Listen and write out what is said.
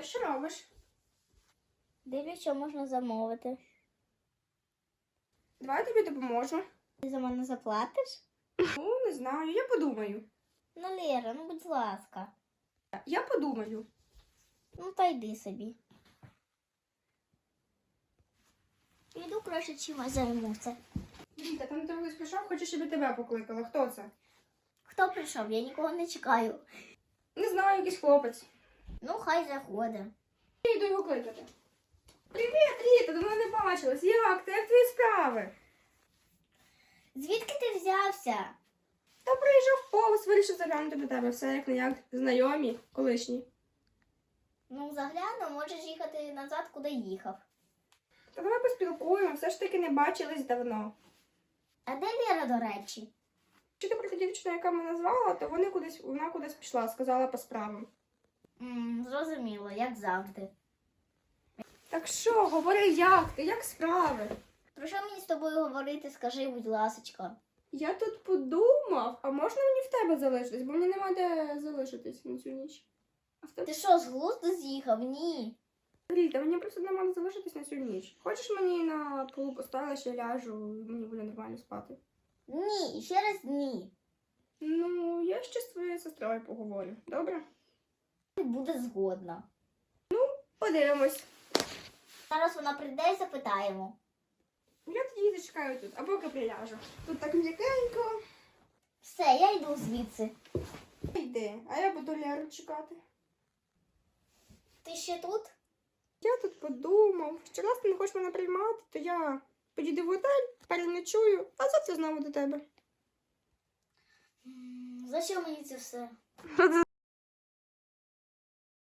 Літа, що робиш? Дивлюсь, що можна замовити. Давай я тобі допоможу. Ти за мене заплатиш? Ну, не знаю, я подумаю. Ну, Лера, ну будь ласка. Я подумаю. Ну та йди собі. Піду краще чимось займуся. Літа, там ти хтось прийшов, хоче, щоб тебе покликала. Хто це? Хто прийшов? Я нікого не чекаю. Не знаю, якийсь хлопець. Ну, хай заходить. Я йду його кликати. Привіт, Літа, давно не бачилась. Як ти? Як твої справи? Звідки ти взявся? Та приїжджав повз, вирішив заглянути до тебе. Все як не як знайомі, колишні. Ну, загляну, можеш їхати назад, куди їхав. Та давай поспілкуємо, все ж таки не бачились давно. А де Лера, до речі? Чи ти про ту дівчину, яка мене назвала, то вони кудись, вона кудись пішла, сказала по справам. М зрозуміло, як завжди. Так що, говори, як ти, як справи? Про що мені з тобою говорити, скажи, будь ласочка. Я тут подумав, а можна мені в тебе залишитись, бо мені нема де залишитись на цю ніч. А в тебе Ти що, з глузду з'їхав? Ні. Літа, мені просто нема де залишитись на цю ніч. Хочеш мені на полу поставиш, я ляжу, і мені буде нормально спати. Ні, ще раз ні. Ну, я ще з твоєю сестрою поговорю. Добре? Буде згодна. Ну, Подивимось. Зараз вона прийде і запитаємо. Я тоді зачекаю тут, а поки приляжу. Тут так м'якенько. Все, я йду звідси. Йди, а я буду Леру чекати. Ти ще тут? Я тут подумав, що раз ти не хочеш мене приймати, то я поїду в готель, переночую, а завтра знову до тебе. За що мені це все?